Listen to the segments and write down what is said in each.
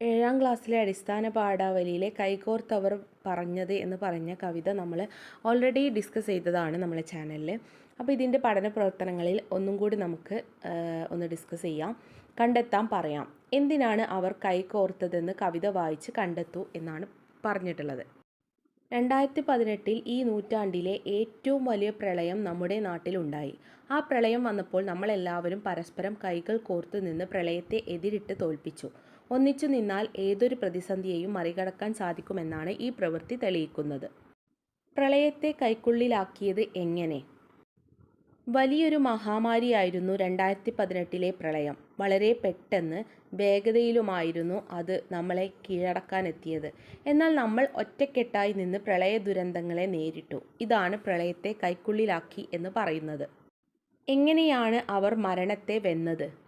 ഏഴാം ക്ലാസ്സിലെ അടിസ്ഥാന പാഠാവലിയിലെ കൈകോർത്തവർ പറഞ്ഞത് എന്ന് പറഞ്ഞ കവിത നമ്മൾ ഓൾറെഡി ഡിസ്കസ് ചെയ്തതാണ് നമ്മളെ ചാനലിൽ അപ്പോൾ ഇതിന്റെ പഠന പ്രവർത്തനങ്ങളിൽ ഒന്നും കൂടി നമുക്ക് ഒന്ന് ഡിസ്കസ് ചെയ്യാം. കണ്ടെത്താൻ പറയാം. എന്തിനാണ് അവർ കൈകോർത്തതെന്ന് കവിത വായിച്ച് കണ്ടെത്തൂ എന്നാണ് പറഞ്ഞിട്ടുള്ളത്. രണ്ടായിരത്തി പതിനെട്ടിൽ ഈ നൂറ്റാണ്ടിലെ ഏറ്റവും വലിയ പ്രളയം നമ്മുടെ നാട്ടിലുണ്ടായി ആ പ്രളയം വന്നപ്പോൾ നമ്മളെല്ലാവരും പരസ്പരം കൈകൾ കോർത്തു നിന്ന് പ്രളയത്തെ എതിരിട്ട് തോൽപ്പിച്ചു. ഒന്നിച്ചു നിന്നാൽ ഏതൊരു പ്രതിസന്ധിയെയും മറികടക്കാൻ സാധിക്കുമെന്നാണ് ഈ പ്രവൃത്തി തെളിയിക്കുന്നത്. പ്രളയത്തെ കൈക്കുള്ളിലാക്കിയത് എങ്ങനെ? വലിയൊരു മഹാമാരിയായിരുന്നു രണ്ടായിരത്തി പതിനെട്ടിലെ പ്രളയം. വളരെ പെട്ടെന്ന് വേഗതയിലുമായിരുന്നു അത് നമ്മളെ കീഴടക്കാനെത്തിയത്. എന്നാൽ നമ്മൾ ഒറ്റക്കെട്ടായി നിന്ന് പ്രളയ ദുരന്തങ്ങളെ നേരിട്ടു. ഇതാണ് പ്രളയത്തെ കൈക്കുള്ളിലാക്കി എന്ന് പറയുന്നത്. എങ്ങനെയാണ് അവർ മരണത്തെ വെന്നത്?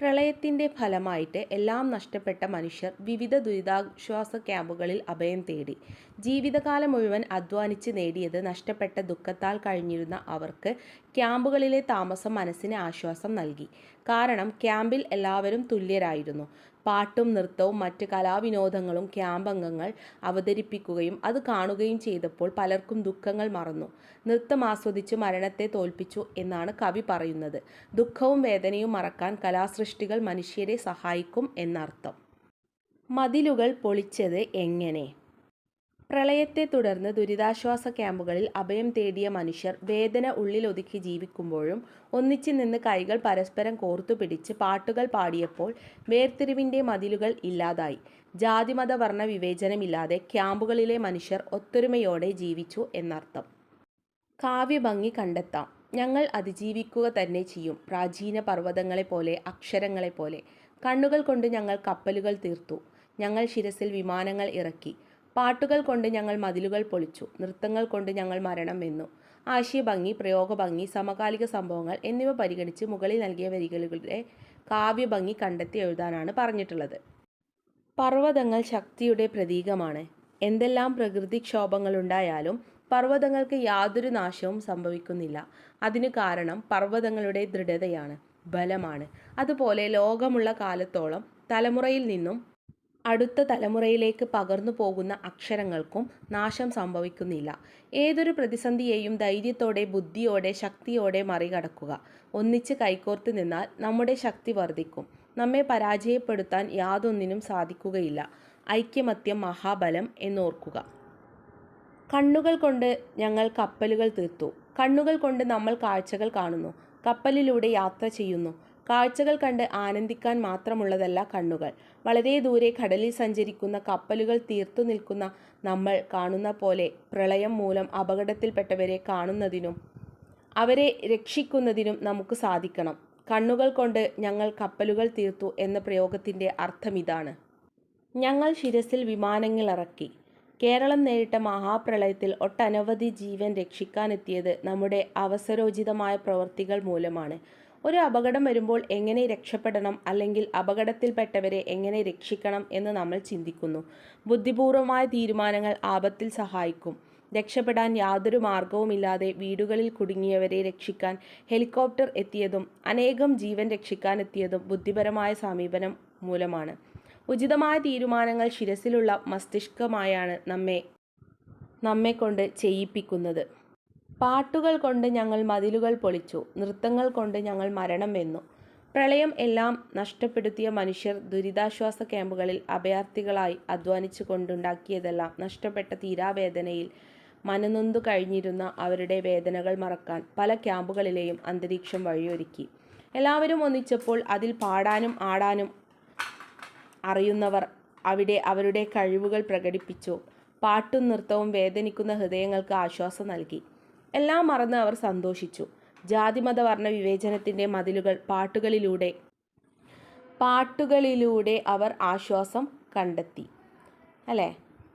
പ്രളയത്തിന്റെ ഫലമായിട്ട് എല്ലാം നഷ്ടപ്പെട്ട മനുഷ്യർ വിവിധ ദുരിതാശ്വാസ ക്യാമ്പുകളിൽ അഭയം തേടി. ജീവിതകാലം മുഴുവൻ അധ്വാനിച്ച് നേടിയത് നഷ്ടപ്പെട്ട ദുഃഖത്താൽ കഴിഞ്ഞിരുന്ന അവർക്ക് ക്യാമ്പുകളിലെ താമസം മനസ്സിന് ആശ്വാസം നൽകി. കാരണം ക്യാമ്പിൽ എല്ലാവരും തുല്യരായിരുന്നു. പാട്ടും നൃത്തവും മറ്റ് കലാവിനോദങ്ങളും ക്യാമ്പ് അംഗങ്ങൾ അവതരിപ്പിക്കുകയും അത് കാണുകയും ചെയ്തപ്പോൾ പലർക്കും ദുഃഖങ്ങൾ മറന്നു. നൃത്തം ആസ്വദിച്ച് മരണത്തെ തോൽപ്പിച്ചു എന്നാണ് കവി പറയുന്നത്. ദുഃഖവും വേദനയും മറക്കാൻ കലാസൃഷ്ടികൾ മനുഷ്യരെ സഹായിക്കും എന്നർത്ഥം. മതിലുകൾ പൊളിച്ചത് എങ്ങനെ? പ്രളയത്തെ തുടർന്ന് ദുരിതാശ്വാസ ക്യാമ്പുകളിൽ അഭയം തേടിയ മനുഷ്യർ വേദന ഉള്ളിലൊതുക്കി ജീവിക്കുമ്പോഴും ഒന്നിച്ചു നിന്ന് കൈകൾ പരസ്പരം കോർത്തുപിടിച്ച് പാട്ടുകൾ പാടിയപ്പോൾ വേർതിരിവിന്റെ മതിലുകൾ ഇല്ലാതായി. ജാതിമത വർണ വിവേചനമില്ലാതെ ക്യാമ്പുകളിലെ മനുഷ്യർ ഒത്തൊരുമയോടെ ജീവിച്ചു എന്നർത്ഥം. കാവ്യഭംഗി കണ്ടെത്താം. ഞങ്ങൾ അതിജീവിക്കുക തന്നെ ചെയ്യും. പ്രാചീന പർവതങ്ങളെപ്പോലെ അക്ഷരങ്ങളെപ്പോലെ കണ്ണുകൾ കൊണ്ട് ഞങ്ങൾ കപ്പലുകൾ തീർത്തു. ഞങ്ങൾ ശിരസിൽ വിമാനങ്ങൾ ഇറക്കി. പാട്ടുകൾ കൊണ്ട് ഞങ്ങൾ മതിലുകൾ പൊളിച്ചു നൃത്തങ്ങൾ കൊണ്ട് ഞങ്ങൾ മരണം വെന്നു. ആശയഭംഗി പ്രയോഗഭംഗി സമകാലിക സംഭവങ്ങൾ എന്നിവ പരിഗണിച്ച് മുകളിൽ നൽകിയ വരികളുടെ കാവ്യഭംഗി കണ്ടെത്തി എഴുതാനാണ് പറഞ്ഞിട്ടുള്ളത്. പർവതങ്ങൾ ശക്തിയുടെ പ്രതീകമാണ്. എന്തെല്ലാം പ്രകൃതിക്ഷോഭങ്ങളുണ്ടായാലും പർവതങ്ങൾക്ക് യാതൊരു നാശവും സംഭവിക്കുന്നില്ല. അതിന് കാരണം പർവതങ്ങളുടെ ദൃഢതയാണ് ബലമാണ്. അതുപോലെ ലോകമുള്ള കാലത്തോളം തലമുറയിൽ നിന്നും അടുത്ത തലമുറയിലേക്ക് പകർന്നു പോകുന്ന അക്ഷരങ്ങൾക്കും നാശം സംഭവിക്കുന്നില്ല. ഏതൊരു പ്രതിസന്ധിയെയും ധൈര്യത്തോടെ ബുദ്ധിയോടെ ശക്തിയോടെ മറികടക്കുക. ഒന്നിച്ച് കൈകോർത്ത് നിന്നാൽ നമ്മുടെ ശക്തി വർദ്ധിക്കും. നമ്മെ പരാജയപ്പെടുത്താൻ യാതൊന്നിനും സാധിക്കുകയില്ല. ഐക്യമത്യം മഹാബലം എന്നോർക്കുക. കണ്ണുകൾ കൊണ്ട് ഞങ്ങൾ കപ്പലുകൾ തീർത്തു. കണ്ണുകൾ കൊണ്ട് നമ്മൾ കാഴ്ചകൾ കാണുന്നു. കപ്പലിലൂടെ യാത്ര ചെയ്യുന്നു. കാഴ്ചകൾ കണ്ട് ആനന്ദിക്കാൻ മാത്രമുള്ളതല്ല കണ്ണുകൾ. വളരെ ദൂരെ കടലിൽ സഞ്ചരിക്കുന്ന കപ്പലുകൾ തീർത്തു നിൽക്കുന്ന നമ്മൾ കാണുന്ന പോലെ പ്രളയം മൂലം അപകടത്തിൽപ്പെട്ടവരെ കാണുന്നതിനും അവരെ രക്ഷിക്കുന്നതിനും നമുക്ക് സാധിക്കണം. കണ്ണുകൾ കൊണ്ട് ഞങ്ങൾ കപ്പലുകൾ തീർത്തു എന്ന പ്രയോഗത്തിന്റെ അർത്ഥമിതാണ് ഞങ്ങൾ ശിരസിൽ വിമാനങ്ങൾ ഇറക്കി. കേരളം നേരിട്ട മഹാപ്രളയത്തിൽ ഒട്ടനവധി ജീവൻ രക്ഷിക്കാനെത്തിയത് നമ്മുടെ അവസരോചിതമായ പ്രവൃത്തികൾ മൂലമാണ്. ഒരു അപകടം വരുമ്പോൾ എങ്ങനെ രക്ഷപ്പെടണം അല്ലെങ്കിൽ അപകടത്തിൽപ്പെട്ടവരെ എങ്ങനെ രക്ഷിക്കണം എന്ന് നമ്മൾ ചിന്തിക്കുന്നു. ബുദ്ധിപൂർവമായ തീരുമാനങ്ങൾ ആപത്തിൽ സഹായിക്കും. രക്ഷപ്പെടാൻ യാതൊരു മാർഗവുമില്ലാതെ വീടുകളിൽ കുടുങ്ങിയവരെ രക്ഷിക്കാൻ ഹെലികോപ്റ്റർ എത്തിയതും അനേകം ജീവൻ രക്ഷിക്കാനെത്തിയതും ബുദ്ധിപരമായ സമീപനം മൂലമാണ്. ഉചിതമായ തീരുമാനങ്ങൾ ശിരസിലുള്ള മസ്തിഷ്കമായാണ് നമ്മെ നമ്മെ കൊണ്ട് ചെയ്യിപ്പിക്കുന്നത്. പാട്ടുകൾ കൊണ്ട് ഞങ്ങൾ മതിലുകൾ പൊളിച്ചു നൃത്തങ്ങൾ കൊണ്ട് ഞങ്ങൾ മരണം വെന്നു. പ്രളയം എല്ലാം നഷ്ടപ്പെടുത്തിയ മനുഷ്യർ ദുരിതാശ്വാസ ക്യാമ്പുകളിൽ അഭയാർത്ഥികളായി അധ്വാനിച്ചു കൊണ്ടുണ്ടാക്കിയതെല്ലാം നഷ്ടപ്പെട്ട തീരാവേദനയിൽ മനനൊന്തു കഴിഞ്ഞിരുന്ന അവരുടെ വേദനകൾ മറക്കാൻ പല ക്യാമ്പുകളിലെയും അന്തരീക്ഷം വഴിയൊരുക്കി. എല്ലാവരും ഒന്നിച്ചപ്പോൾ അതിൽ പാടാനും ആടാനും അറിയുന്നവർ അവിടെ അവരുടെ കഴിവുകൾ പ്രകടിപ്പിച്ചു. പാട്ടും നൃത്തവും വേദനിക്കുന്ന ഹൃദയങ്ങൾക്ക് ആശ്വാസം നൽകി. എല്ലാം മറന്ന് അവർ സന്തോഷിച്ചു. ജാതിമത വർണ വിവേചനത്തിന്റെ മതിലുകൾ പാട്ടുകളിലൂടെ പാട്ടുകളിലൂടെ അവർ ആശ്വാസം കണ്ടെത്തി. അല്ലേ?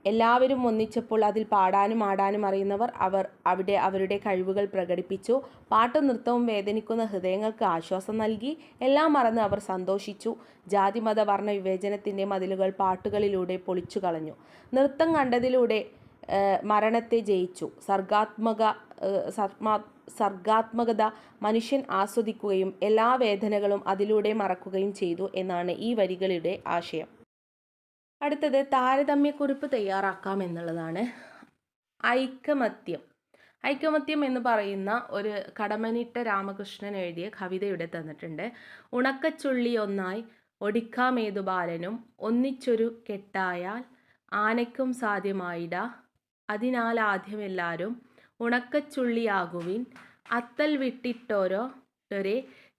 എല്ലാവരും ഒന്നിച്ചപ്പോൾ അതിൽ പാടാനും ആടാനും അറിയുന്നവർ അവർ അവിടെ അവരുടെ കഴിവുകൾ പ്രകടിപ്പിച്ചു. പാട്ടും നൃത്തവും വേദനിക്കുന്ന ഹൃദയങ്ങൾക്ക് ആശ്വാസം നൽകി. എല്ലാം മറന്ന് അവർ സന്തോഷിച്ചു. ജാതിമത വർണ വിവേചനത്തിന്റെ മതിലുകൾ പാട്ടുകളിലൂടെ പൊളിച്ചു കളഞ്ഞു നൃത്തം കണ്ടതിലൂടെ മരണത്തെ ജയിച്ചു. സർഗാത്മക സർഗാത്മകത മനുഷ്യൻ ആസ്വദിക്കുകയും എല്ലാ വേദനകളും അതിലൂടെ മറക്കുകയും ചെയ്തു എന്നാണ് ഈ വരികളുടെ ആശയം. അടുത്തത് താരതമ്യക്കുറിപ്പ് തയ്യാറാക്കാം എന്നുള്ളതാണ്. ഐക്കമത്യം ഐക്കമത്യം എന്ന് പറയുന്ന ഒരു കടമനിട്ട രാമകൃഷ്ണൻ എഴുതിയ കവിതയുടെ തന്നിട്ടുണ്ട്. ഉണക്കച്ചുള്ളി ഒന്നായി ഒടിക്കാമേതു ബാലനും ഒന്നിച്ചൊരു കെട്ടായാൽ ആനയ്ക്കും സാധ്യമായിട. അതിനാൽ ആദ്യം എല്ലാവരും ഉണക്കച്ചുള്ളിയാകുവിൻ. അത്തൽ വിട്ടിട്ടോരോ ൊരെ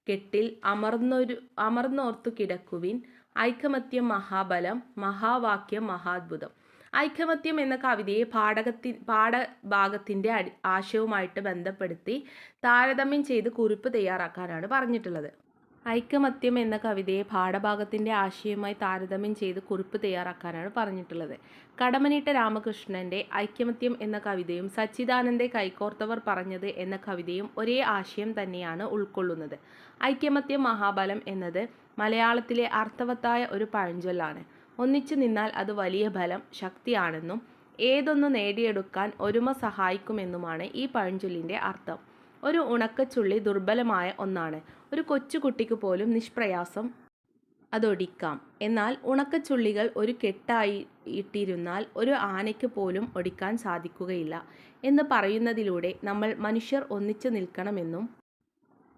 കെട്ടിൽ അമർന്നൊരു അമർന്നോർത്തു കിടക്കുവിൻ. ഐക്കമത്യം മഹാബലം മഹാവാക്യം മഹാത്ഭുതം. ഐക്കമത്യം എന്ന കവിതയെ പാഠകത്തി പാഠഭാഗത്തിന്റെ അടി ആശയവുമായിട്ട് ബന്ധപ്പെടുത്തി താരതമ്യം ചെയ്ത് കുറിപ്പ് തയ്യാറാക്കാനാണ് പറഞ്ഞിട്ടുള്ളത്. ഐക്കമത്യം എന്ന കവിതയെ പാഠഭാഗത്തിന്റെ ആശയവുമായി താരതമ്യം ചെയ്ത് കുറിപ്പ് തയ്യാറാക്കാനാണ് പറഞ്ഞിട്ടുള്ളത്. കടമനിട്ട രാമകൃഷ്ണന്റെ ഐക്യമത്യം എന്ന കവിതയും സച്ചിദാനന്ദെ കൈകോർത്തവർ പറഞ്ഞത് എന്ന കവിതയും ഒരേ ആശയം തന്നെയാണ് ഉൾക്കൊള്ളുന്നത്. ഐക്യമത്യം മഹാബലം എന്നത് മലയാളത്തിലെ അർത്ഥവത്തായ ഒരു പഴഞ്ചൊല്ലാണ്. ഒന്നിച്ചു നിന്നാൽ അത് വലിയ ബലം ശക്തിയാണെന്നും ഏതൊന്ന് നേടിയെടുക്കാൻ ഒരുമ സഹായിക്കുമെന്നുമാണ് ഈ പഴഞ്ചൊല്ലിന്റെ അർത്ഥം. ഒരു ഉണക്കച്ചുള്ളി ദുർബലമായ ഒന്നാണ്. ഒരു കൊച്ചുകുട്ടിക്ക് പോലും നിഷ്പ്രയാസം അതൊടിക്കാം. എന്നാൽ ഉണക്കച്ചുള്ളികൾ ഒരു കെട്ടായി ഇട്ടിരുന്നാൽ ഒരു ആനയ്ക്ക് പോലും ഒടിക്കാൻ സാധിക്കുകയില്ല എന്ന് പറയുന്നതിലൂടെ നമ്മൾ മനുഷ്യർ ഒന്നിച്ചു നിൽക്കണമെന്നും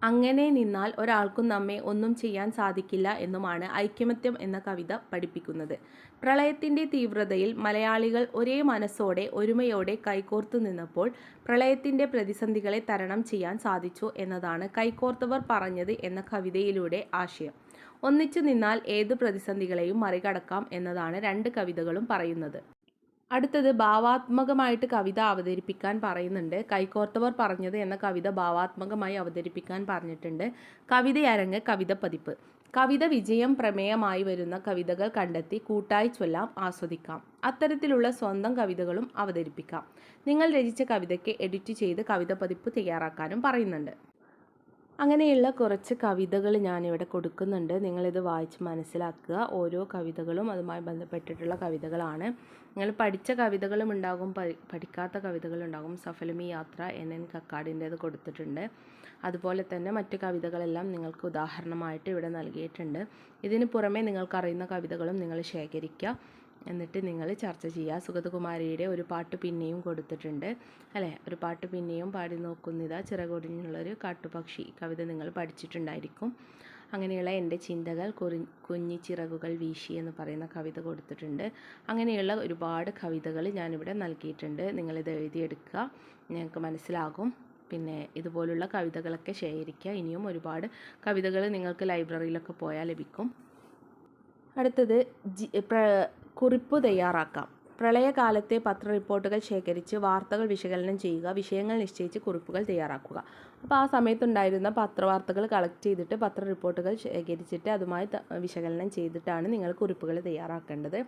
അങ്ങനെ നിന്നാൽ ഒരാൾക്കും നമ്മെ ഒന്നും ചെയ്യാൻ സാധിക്കില്ല എന്നുമാണ് ഐക്യമത്യം എന്ന കവിത പഠിപ്പിക്കുന്നത്. പ്രളയത്തിന്റെ തീവ്രതയിൽ മലയാളികൾ ഒരേ മനസ്സോടെ ഒരുമയോടെ കൈകോർത്തു നിന്നപ്പോൾ പ്രളയത്തിന്റെ പ്രതിസന്ധികളെ തരണം ചെയ്യാൻ സാധിച്ചു എന്നതാണ് കൈകോർത്തവർ പറഞ്ഞത് എന്ന കവിതയിലൂടെ ആശയം. ഒന്നിച്ചു നിന്നാൽ ഏത് പ്രതിസന്ധികളെയും മറികടക്കാം എന്നതാണ് രണ്ട് കവിതകളും പറയുന്നത്. അടുത്തത് ഭാവാത്മകമായിട്ട് കവിത അവതരിപ്പിക്കാൻ പറയുന്നുണ്ട്. കൈകോർത്തവർ പറഞ്ഞത് എന്ന കവിത ഭാവാത്മകമായി അവതരിപ്പിക്കാൻ പറഞ്ഞിട്ടുണ്ട്. കവിതയരങ്ങ് കവിത പതിപ്പ് കവിത വിജയം പ്രമേയമായി വരുന്ന കവിതകൾ കണ്ടെത്തി കൂട്ടായി ചൊല്ലാം ആസ്വദിക്കാം. അത്തരത്തിലുള്ള സ്വന്തം കവിതകളും അവതരിപ്പിക്കാം. നിങ്ങൾ രചിച്ച കവിതയ്ക്ക് എഡിറ്റ് ചെയ്ത് കവിത പതിപ്പ് തയ്യാറാക്കാനും പറയുന്നുണ്ട്. അങ്ങനെയുള്ള കുറച്ച് കവിതകൾ ഞാനിവിടെ കൊടുക്കുന്നുണ്ട്. നിങ്ങളിത് വായിച്ച് മനസ്സിലാക്കുക. ഓരോ കവിതകളും അതുമായി ബന്ധപ്പെട്ടിട്ടുള്ള കവിതകളാണ്. നിങ്ങൾ പഠിച്ച കവിതകളും ഉണ്ടാകും പഠിക്കാത്ത കവിതകളുണ്ടാകും സഫലമി യാത്ര എൻ എൻ കക്കാടിന്റേത് കൊടുത്തിട്ടുണ്ട്. അതുപോലെ തന്നെ മറ്റു കവിതകളെല്ലാം നിങ്ങൾക്ക് ഉദാഹരണമായിട്ട് ഇവിടെ നൽകിയിട്ടുണ്ട്. ഇതിന് പുറമെ നിങ്ങൾക്കറിയുന്ന കവിതകളും നിങ്ങൾ ശേഖരിക്കുക. എന്നിട്ട് നിങ്ങൾ ചർച്ച ചെയ്യുക. സുഗതകുമാരിയുടെ ഒരു പാട്ട് പിന്നെയും കൊടുത്തിട്ടുണ്ട്. അല്ലേ? ഒരു പാട്ട് പിന്നെയും പാടി നോക്കുന്നിതാ ചിറകൊടിഞ്ഞുള്ളൊരു കാട്ടുപക്ഷി. കവിത നിങ്ങൾ പഠിച്ചിട്ടുണ്ടായിരിക്കും. അങ്ങനെയുള്ള എന്റെ ചിന്തകൾ കുറി കുഞ്ഞി ചിറകുകൾ വീശി എന്ന് പറയുന്ന കവിത കൊടുത്തിട്ടുണ്ട്. അങ്ങനെയുള്ള ഒരുപാട് കവിതകൾ ഞാനിവിടെ നൽകിയിട്ടുണ്ട്. നിങ്ങളിത് എഴുതിയെടുക്കുക. ഞങ്ങൾക്ക് മനസ്സിലാകും. പിന്നെ ഇതുപോലുള്ള കവിതകളൊക്കെ ശേഖരിക്കുക. ഇനിയും ഒരുപാട് കവിതകൾ നിങ്ങൾക്ക് ലൈബ്രറിയിലൊക്കെ പോയാൽ ലഭിക്കും. അടുത്തത് ജി കുറിപ്പ് തയ്യാറാക്കാം. പ്രളയകാലത്തെ പത്ര റിപ്പോർട്ടുകൾ ശേഖരിച്ച് വാർത്തകൾ വിശകലനം ചെയ്യുക വിഷയങ്ങൾ നിശ്ചയിച്ച് കുറിപ്പുകൾ തയ്യാറാക്കുക. അപ്പോൾ ആ സമയത്തുണ്ടായിരുന്ന പത്രവാർത്തകൾ കളക്ട് ചെയ്തിട്ട് പത്ര റിപ്പോർട്ടുകൾ ശേഖരിച്ചിട്ട് അതുമായി വിശകലനം ചെയ്തിട്ടാണ് നിങ്ങൾ കുറിപ്പുകൾ തയ്യാറാക്കേണ്ടത്.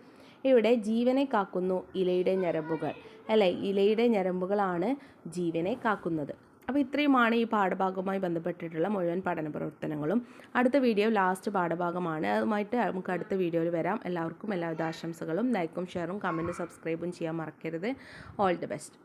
ഇവിടെ ജീവനെ കാക്കുന്നു ഇലയുടെ ഞരമ്പുകൾ. അല്ലേ ഇലയുടെ ഞരമ്പുകളാണ് ജീവനെ കാക്കുന്നത്. അപ്പോൾ ഇത്രയുമാണ് ഈ പാഠഭാഗവുമായി ബന്ധപ്പെട്ടിട്ടുള്ള മുഴുവൻ പഠന പ്രവർത്തനങ്ങളും അടുത്ത വീഡിയോ ലാസ്റ്റ് പാഠഭാഗമാണ്. അതുമായിട്ട് നമുക്ക് അടുത്ത വീഡിയോയിൽ വരാം. എല്ലാവർക്കും എല്ലാവിധ ആശംസകളും. ലൈക്കും ഷെയറും കമന്റും സബ്സ്ക്രൈബും ചെയ്യാൻ മറക്കരുത്. All the best